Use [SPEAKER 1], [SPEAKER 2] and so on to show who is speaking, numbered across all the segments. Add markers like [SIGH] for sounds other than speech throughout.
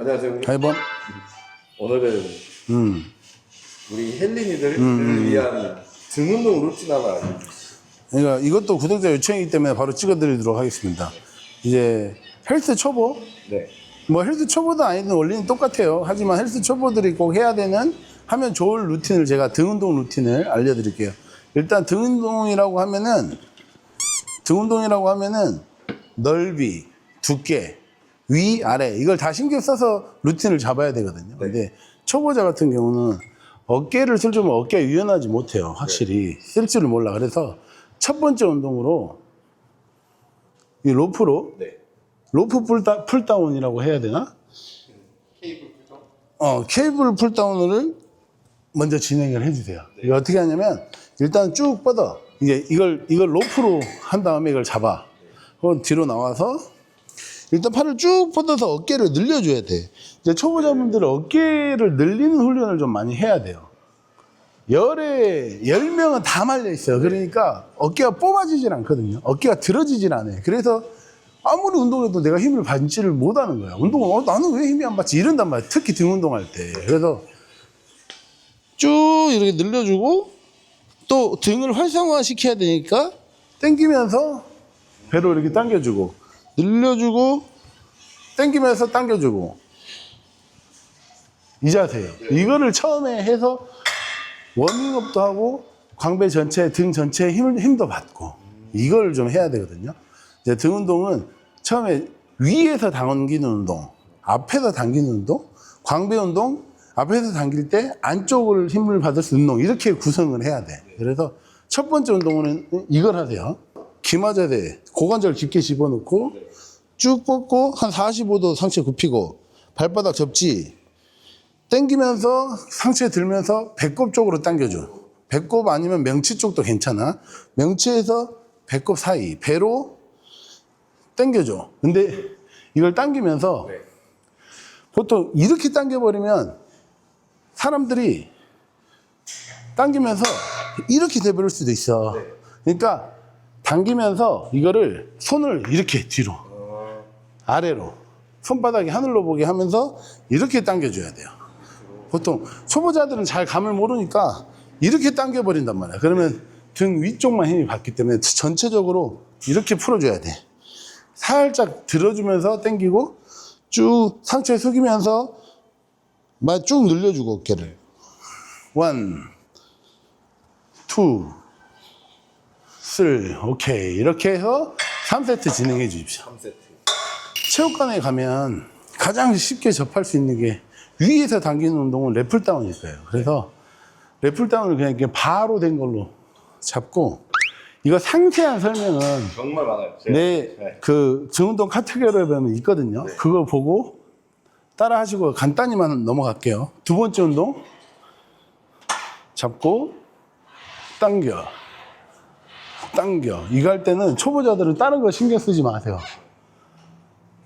[SPEAKER 1] 안녕하세요. 우리
[SPEAKER 2] 해본
[SPEAKER 1] 오늘은
[SPEAKER 2] 음.
[SPEAKER 1] 우리 헬린이들을 위한 등 운동 루틴 하나 알려주세요.
[SPEAKER 2] 그러니까 이것도 구독자 요청이기 때문에 바로 찍어드리도록 하겠습니다. 이제 헬스 초보
[SPEAKER 1] 네.
[SPEAKER 2] 뭐 헬스 초보든 아니든 원리는 똑같아요. 하지만 헬스 초보들이 꼭 해야 되는 하면 좋을 루틴을 제가 등 운동 루틴을 알려드릴게요. 일단 등 운동이라고 하면은 등 운동이라고 하면은 넓이, 두께, 위, 아래 이걸 다 신경 써서 루틴을 잡아야 되거든요. 근데 초보자 같은 경우는 어깨를 쓸줄 모르면 어깨가 유연하지 못해요. 확실히 쓸 줄을 몰라. 그래서 첫 번째 운동으로 이 로프로
[SPEAKER 1] 네.
[SPEAKER 2] 로프 풀다, 풀다운이라고 해야 되나?
[SPEAKER 1] 케이블 풀정?
[SPEAKER 2] 어, 케이블 풀다운을 먼저 진행을 해주세요. 이거 어떻게 하냐면, 일단 쭉 뻗어. 이게 이걸, 이걸 로프로 한 다음에 이걸 잡아. 그럼 뒤로 나와서, 일단 팔을 쭉 뻗어서 어깨를 늘려줘야 돼. 이제 초보자분들은 어깨를 늘리는 훈련을 좀 많이 해야 돼요. 열에, 열 명은 다 말려 있어요. 그러니까 어깨가 뽑아지질 않거든요. 어깨가 들어지질 않아요. 그래서 아무리 운동해도 내가 힘을 받지를 못하는 거야. 운동을, 어, 나는 왜 힘이 안 받지? 이런단 말이야. 특히 등 운동할 때. 그래서 쭉 이렇게 늘려주고 또 등을 활성화 시켜야 되니까 당기면서 배로 이렇게 당겨주고 늘려주고 당기면서 당겨주고 이 자세. 이거를 처음에 해서 워밍업도 하고 광배 전체, 등 전체에 힘을, 힘도 받고 이걸 좀 해야 되거든요. 이제 등 운동은 처음에 위에서 당기는 운동, 앞에서 당기는 운동, 광배 운동, 앞에서 당길 때 안쪽을 힘을 받을 수 있는 운동 이렇게 구성을 해야 돼. 그래서 첫 번째 운동은 이걸 하세요. 기마자세, 고관절 깊게 집어넣고 쭉 뻗고 한 45도 상체 굽히고 발바닥 접지 당기면서 상체 들면서 배꼽 쪽으로 당겨줘. 배꼽 아니면 명치 쪽도 괜찮아. 명치에서 배꼽 사이, 배로 당겨줘. 근데 이걸 당기면서
[SPEAKER 1] 네.
[SPEAKER 2] 보통 이렇게 당겨버리면 사람들이 당기면서 이렇게 돼버릴 수도 있어. 그러니까 당기면서 이거를 손을 이렇게 뒤로, 아래로, 손바닥이 하늘로 보게 하면서 이렇게 당겨줘야 돼요. 보통 초보자들은 잘 감을 모르니까 이렇게 당겨버린단 말이야. 그러면 등 위쪽만 힘이 받기 때문에 전체적으로 이렇게 풀어줘야 돼. 살짝 들어주면서 당기고 쭉 상체 숙이면서 막 쭉 늘려주고 어깨를. 원, 투, 쓸, 오케이. 이렇게 해서 3세트 진행해 주십시오.
[SPEAKER 1] 3세트.
[SPEAKER 2] 체육관에 가면 가장 쉽게 접할 수 있는 게 위에서 당기는 운동은 래플다운일 거예요. 그래서 래플다운을 그냥 이렇게 바로 된 걸로 잡고 이거 상세한 설명은
[SPEAKER 1] 정말 많아요. 제가-
[SPEAKER 2] 내
[SPEAKER 1] 네.
[SPEAKER 2] 그 증운동 카테고리에 보면 있거든요. 그거 보고 따라 하시고 간단히만 넘어갈게요. 두 번째 운동 잡고 당겨 당겨 이거 할 때는 초보자들은 다른 거 신경 쓰지 마세요.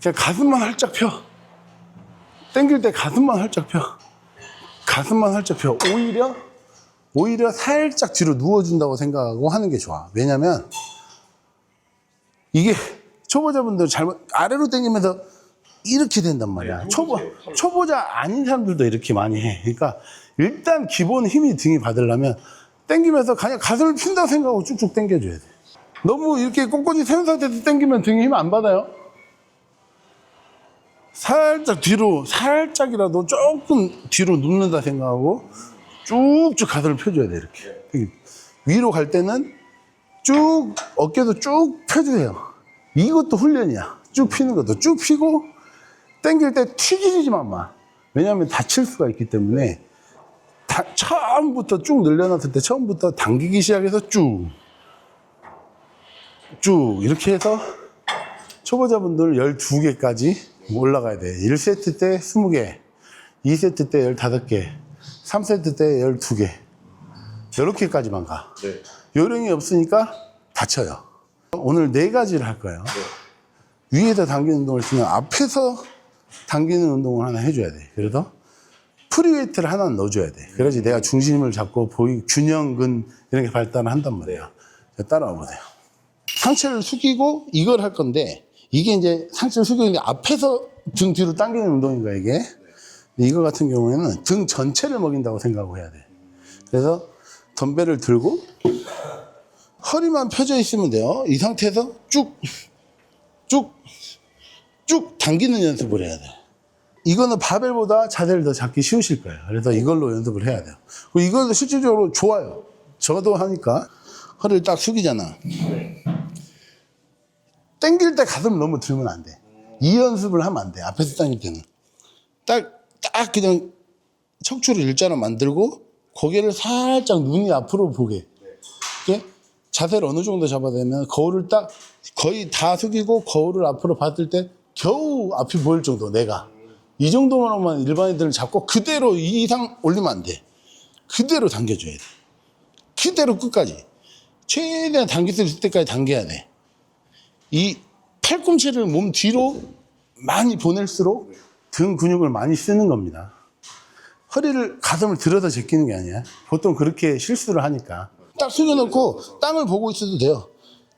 [SPEAKER 2] 그냥 가슴만 활짝 펴. 당길 때 가슴만 활짝 펴. 가슴만 활짝 펴. 오히려 오히려 살짝 뒤로 누워준다고 생각하고 하는 게 좋아. 왜냐면 이게 초보자분들 잘못 아래로 당기면서 이렇게 된단 말이야. 초보 초보자 아닌 사람들도 이렇게 많이 해. 그러니까 일단 기본 힘이 등이 받으려면 당기면서 그냥 가슴을 핀다고 생각하고 쭉쭉 당겨줘야 돼. 너무 이렇게 꼿꼿이 세운 상태에서 당기면 등에 힘 안 받아요. 살짝 뒤로 살짝이라도 조금 뒤로 눕는다 생각하고 쭉쭉 가슴을 펴줘야 돼 이렇게. 위로 갈 때는 쭉 어깨도 쭉 펴주세요. 이것도 훈련이야. 쭉 피는 것도. 쭉 피고 당길 때 튀기지만 마. 왜냐하면 다칠 수가 있기 때문에 다, 처음부터 쭉 늘려놨을 때 처음부터 당기기 시작해서 쭉 쭉 이렇게 해서 초보자분들 12개까지 올라가야 돼. 1세트 때 20개, 2세트 때 15개, 3세트 때 12개. 이렇게까지만 가.
[SPEAKER 1] 네.
[SPEAKER 2] 요령이 없으니까 다쳐요. 오늘 네 가지를 할 거예요. 위에서 당기는 운동을 치면 앞에서 당기는 운동을 하나 해줘야 돼. 그래서 프리웨이트를 하나 넣어줘야 돼. 그래야지 내가 중심을 잡고 보이, 균형근 이런 게 발달을 한단 말이에요. 자, 따라와 보세요. 상체를 숙이고 이걸 할 건데 이게 이제 상체를 숙이는데 앞에서 등 뒤로 당기는 운동인 거야 이게. 이거 같은 경우에는 등 전체를 먹인다고 생각하고 해야 돼. 그래서 덤벨을 들고 허리만 펴져 있으면 돼요. 이 상태에서 쭉, 쭉, 쭉 당기는 연습을 해야 돼. 이거는 바벨보다 자세를 더 잡기 쉬우실 거예요. 그래서 이걸로 연습을 해야 돼요. 이걸도 실질적으로 좋아요. 저도 하니까 허리를 딱 숙이잖아. 당길 때 가슴을 너무 들면 안 돼. 이 연습을 하면 안 돼. 앞에서 당길 때는. 딱, 딱 그냥 척추를 일자로 만들고 고개를 살짝 눈이 앞으로 보게. 이렇게 자세를 어느 정도 잡아야 되면 거울을 딱 거의 다 숙이고 거울을 앞으로 봤을 때 겨우 앞이 보일 정도 내가. 이 정도만만 일반인들을 잡고 그대로 이 이상 올리면 안 돼. 그대로 당겨줘야 돼. 그대로 끝까지. 최대한 당길 수 있을 때까지 당겨야 돼. 이 팔꿈치를 몸 뒤로 많이 보낼수록 등 근육을 많이 쓰는 겁니다. 허리를 가슴을 들어서 제끼는 게 아니야. 보통 그렇게 실수를 하니까. 딱 숙여놓고 땅을 보고 있어도 돼요.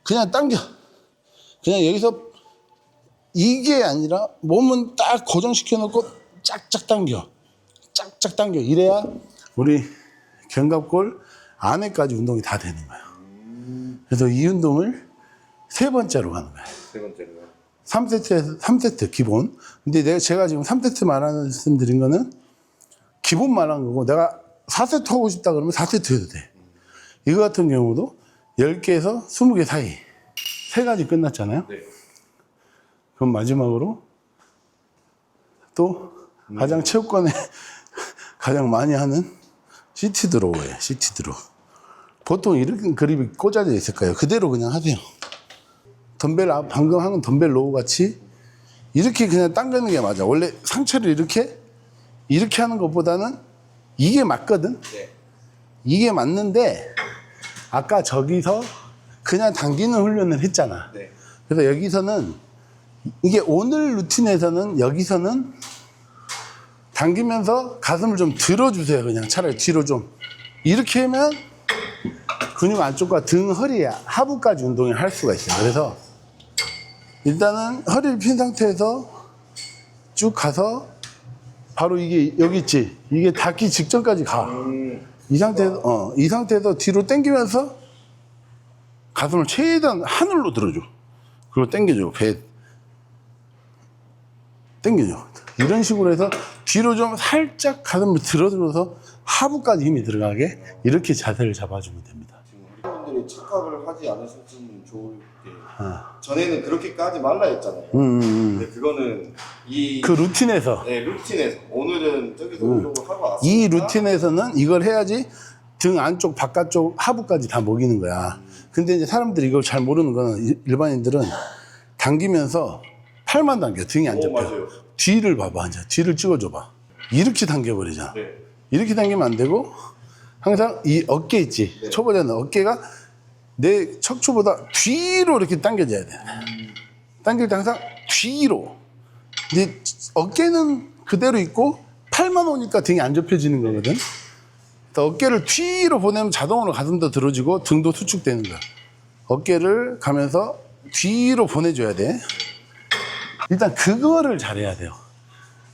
[SPEAKER 2] 그냥 당겨. 그냥 여기서 이게 아니라 몸은 딱 고정시켜 놓고 짝짝 당겨. 짝짝 당겨. 이래야 우리 견갑골 안에까지 운동이 다 되는 거예요. 그래서 이 운동을 세 번째로 가는 거예요.
[SPEAKER 1] 세 번째로.
[SPEAKER 2] 3세트에서 3세트 기본. 근데 내가 제가 지금 3세트 말씀 드린 거는 기본 말한 거고 내가 4세트 하고 싶다 그러면 4세트 해도 돼. 이거 같은 경우도 10개에서 20개 사이. 세 가지 끝났잖아요.
[SPEAKER 1] 네.
[SPEAKER 2] 그럼 마지막으로 또 가장 체육관에 [LAUGHS] 가장 많이 하는 시티 드로우예요. 시티 드로우. 보통 이렇게 그립이 꽂아져 있을 거예요. 그대로 그냥 하세요. 덤벨 앞- 방금 한 덤벨 로우 같이 이렇게 그냥 당기는 게 맞아. 원래 상체를 이렇게 이렇게 하는 것보다는 이게 맞거든.
[SPEAKER 1] 네.
[SPEAKER 2] 이게 맞는데 아까 저기서 그냥 당기는 훈련을 했잖아.
[SPEAKER 1] 네.
[SPEAKER 2] 그래서 여기서는 이게 오늘 루틴에서는 여기서는 당기면서 가슴을 좀 들어주세요. 그냥 차라리 뒤로 좀 이렇게 하면 근육 안쪽과 등, 허리, 하부까지 운동을 할 수가 있어요. 그래서 일단은 허리를 핀 상태에서 쭉 가서 바로 이게 여기 있지. 이게 닿기 직전까지 가.
[SPEAKER 1] 음.
[SPEAKER 2] 이 상태에서 어, 이 상태에서 뒤로 당기면서 가슴을 최대한 하늘로 들어줘. 그리고 당겨줘. 배 당겨줘. 이런 식으로 해서 뒤로 좀 살짝 가슴을 들어줘서 하부까지 힘이 들어가게 이렇게 자세를 잡아주면 됩니다.
[SPEAKER 1] 지금 우리 분들이 착각을 하지 않으셨으면 좋을 게
[SPEAKER 2] 아.
[SPEAKER 1] 전에는 그렇게까지 말라 했잖아요.
[SPEAKER 2] 음, 음, 음.
[SPEAKER 1] 근데 그거는 이
[SPEAKER 2] 그 루틴에서
[SPEAKER 1] 네, 루틴에서 오늘은 저기서 운동을 하고 왔으니까
[SPEAKER 2] 이 루틴에서는 이걸 해야지 등 안쪽, 바깥쪽, 하부까지 다 먹이는 거야. 근데 이제 사람들이 이걸 잘 모르는 거는 일- 일반인들은 당기면서 팔만 당겨. 등이 안
[SPEAKER 1] 오,
[SPEAKER 2] 잡혀.
[SPEAKER 1] 맞아요.
[SPEAKER 2] 뒤를 봐봐. 이제 뒤를 찍어줘봐. 이렇게 당겨버리잖아.
[SPEAKER 1] 네.
[SPEAKER 2] 이렇게 당기면 안 되고 항상 이 어깨 있지.
[SPEAKER 1] 네.
[SPEAKER 2] 초보자는 어깨가 내 척추보다 뒤로 이렇게 당겨져야 돼. 당길 때 항상 뒤로. 근데 어깨는 그대로 있고 팔만 오니까 등이 안 접혀지는 거거든. 그래서 어깨를 뒤로 보내면 자동으로 가슴도 들어지고 등도 수축되는 거야. 어깨를 가면서 뒤로 보내줘야 돼. 일단 그거를 잘해야 돼요.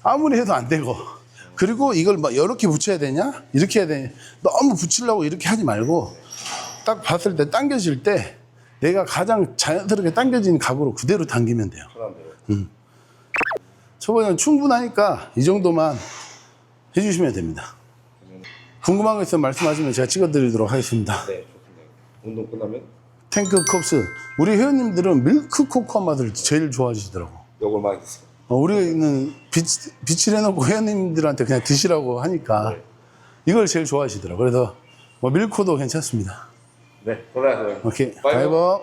[SPEAKER 2] 아무리 해도 안 되고. 그리고 이걸 막 이렇게 붙여야 되냐? 이렇게 해야 되냐? 너무 붙이려고 이렇게 하지 말고 딱 봤을 때 당겨질 때 내가 가장 자연스럽게 당겨진 각으로 그대로 당기면 돼요.
[SPEAKER 1] 편한데요.
[SPEAKER 2] 초보는 충분하니까 이 정도만 해주시면 됩니다. 궁금한 거 있으면 말씀하시면 제가 찍어드리도록 하겠습니다.
[SPEAKER 1] 네, 좋습니다. 운동 끝나면
[SPEAKER 2] 탱크 컵스. 우리 회원님들은 밀크 코코아 맛을 제일 좋아하시더라고.
[SPEAKER 1] 요걸 많이 드세요.
[SPEAKER 2] 어, 우리는 빛, 빛을 해놓고 회원님들한테 그냥 드시라고 하니까 이걸 제일 좋아하시더라고. 그래서 뭐 밀코도 괜찮습니다.
[SPEAKER 1] 네, 돌아가세요. 오케이.
[SPEAKER 2] 바이버.